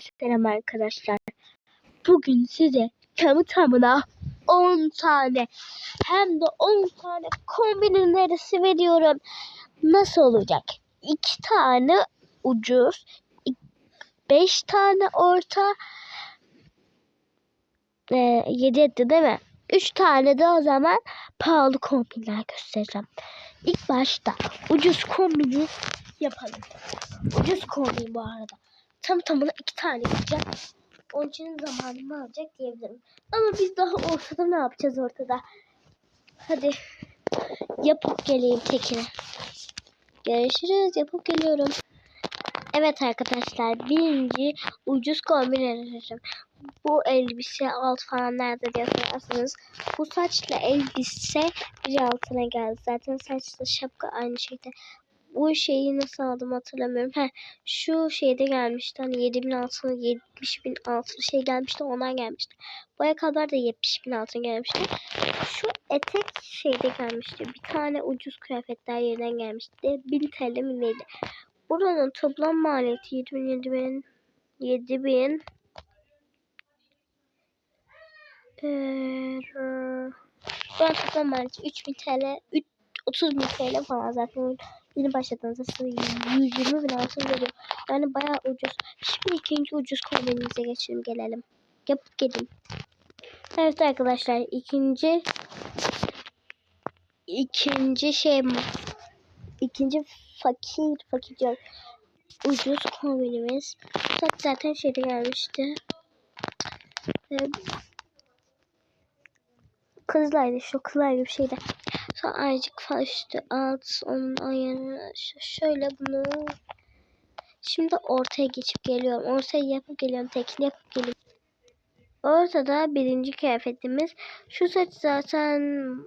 Selam arkadaşlar. Bugün size tamı tamına 10 tane hem de 10 tane kombin önerisi veriyorum. Nasıl olacak? 2 tane ucuz, 5 tane orta, 7 etti değil mi? 3 tane de o zaman pahalı kombinler göstereceğim. İlk başta ucuz kombini yapalım. Ucuz kombin bu arada tam tamına iki tane yapacak. Onun için zamanımı alacak diyebilirim. Ama biz daha ortada ne yapacağız ortada? Hadi yapıp geleyim tekine. Görüşürüz. Yapıp geliyorum. Evet arkadaşlar birinci ucuz kombin öneririm. Bu elbise alt falan nerede diye sorarsanız bu saçla elbise bir altına geldi. Zaten saçla şapka aynı şeyde bu şeyi nasıl aldım hatırlamıyorum. Heh, şu şeyde gelmişti. Hani 7000 altın, 70 bin altın şey gelmişti. Ondan gelmişti. Boya kadar da 70 bin altın gelmişti. Şu etek şeyde gelmişti. Bir tane ucuz kıyafetler yerden gelmişti. 1000 TL mi neydi? Buranın toplam maliyeti 7000 7000 7000 ee, ben toplam maliyeti 3000 TL 30 bin TL falan zaten yeni başladığınızda size 120 bin altın veriyor. Yani bayağı ucuz. Şimdi ikinci ucuz kombinimize geçelim gelelim. Yapıp gelin. Evet arkadaşlar ikinci ikinci şey mi? İkinci fakir fakir diyor. Ucuz kombinimiz. Zaten şeyde gelmişti. Evet. Kızlaydı şu kızlaydı bir şeyde. Sonra azıcık falan üstü alt onun ayarını şöyle bunu şimdi ortaya geçip geliyorum. Ortaya yapıp geliyorum. Tekini yapıp geliyorum. Ortada birinci kıyafetimiz. Şu saç zaten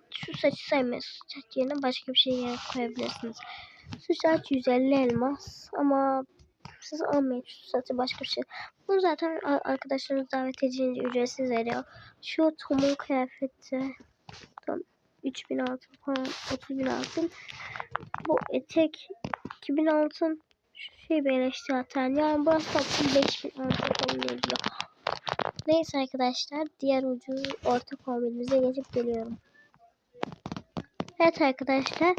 şu saçı saymıyoruz. Saç yerine başka bir şey koyabilirsiniz. Şu saç 150 elmas ama siz almayın şu saçı başka bir şey. Bunu zaten arkadaşlarınız davet edince ücretsiz veriyor. Şu Tom'un kıyafeti. Tom 3000 altın falan 30 bin altın. Bu etek 2000 altın. Şu şey beleş zaten. Yani burası da 5000 altın ediyor. Neyse arkadaşlar diğer ucu orta kombinimize geçip geliyorum. Evet arkadaşlar.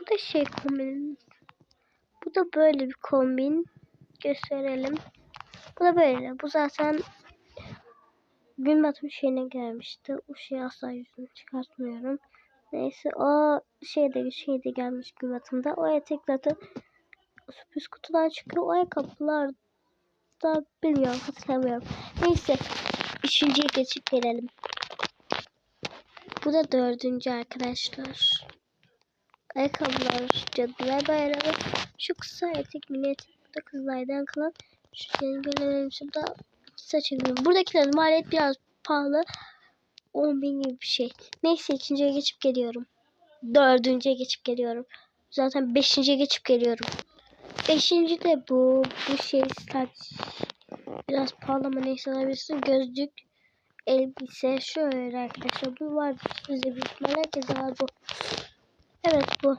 Bu da şey kombin. Bu da böyle bir kombin. Gösterelim. Bu da böyle. Bu zaten gün batım şeyine gelmişti. O şey asla yüzünü çıkartmıyorum. Neyse o şeyde şeyde gelmiş gün batımda. O etek zaten sürpriz kutudan çıkıyor. O ayakkabılar da bilmiyorum hatırlamıyorum. Neyse üçüncüye geçip gelelim. Bu da dördüncü arkadaşlar. Ayakkabılar cadılar bayrağı. Şu kısa etek mini etek. Bu da kızlardan kalan. Şu şeyin görelim. Şurada saçım. Buradakilerin maliyet biraz pahalı. 10 bin gibi bir şey. Neyse ikinciye geçip geliyorum. Dördüncüye geçip geliyorum. Zaten beşinciye geçip geliyorum. Beşinci de bu. Bu şey saç. Biraz pahalı ama neyse alabilirsin. Gözlük. Elbise. Şöyle arkadaşlar. Bu var. Size bir ihtimal herkese var bu. Evet bu.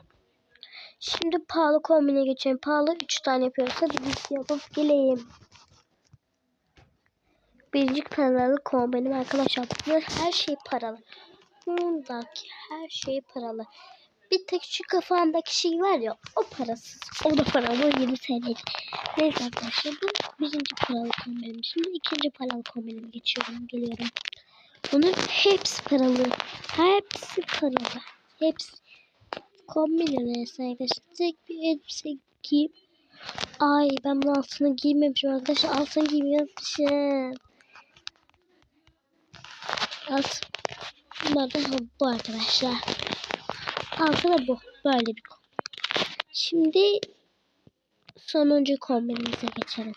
Şimdi pahalı kombine geçelim. Pahalı 3 tane yapıyoruz. Hadi biz yapıp geleyim birinci paralı kombinim arkadaşlar. Bunlar her şey paralı. Bundaki her şey paralı. Bir tek şu kafandaki şey var ya o parasız. O da paralı 20 TL. Neyse arkadaşlar bu birinci paralı kombinim. Şimdi ikinci paralı kombinime geçiyorum. Geliyorum. Bunun hepsi paralı. Hepsi paralı. Hepsi. Kombine neyse arkadaşlar. Tek bir elbise giyip Ay ben bunun altını giymemişim arkadaşlar. Altını giymemişim. Alt. Bunlar da bu arkadaşlar. Altı da bu. Böyle bir kombin. Şimdi sonuncu kombinimize geçelim.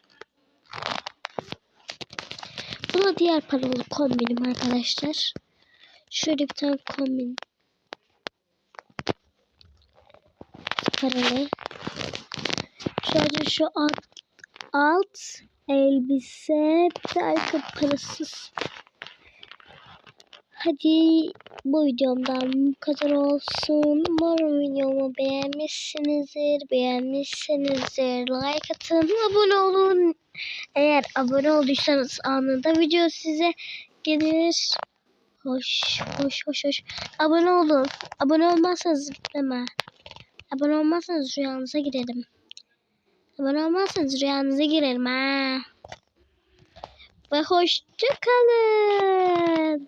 Bu da diğer paralı kombinim arkadaşlar. Şöyle bir tane kombin. Paralı. Sadece şu alt, alt elbise bir ayakkabı parasız. Hadi bu videomdan bu kadar olsun. Umarım videomu beğenmişsinizdir. Beğenmişsinizdir. Like atın, abone olun. Eğer abone olduysanız anında video size gelir. Hoş hoş hoş hoş. Abone olun. Abone olmazsanız gitmem ha. Abone olmazsanız rüyanıza girerim. Abone olmazsanız rüyanıza girerim ha. Ve hoşça kalın.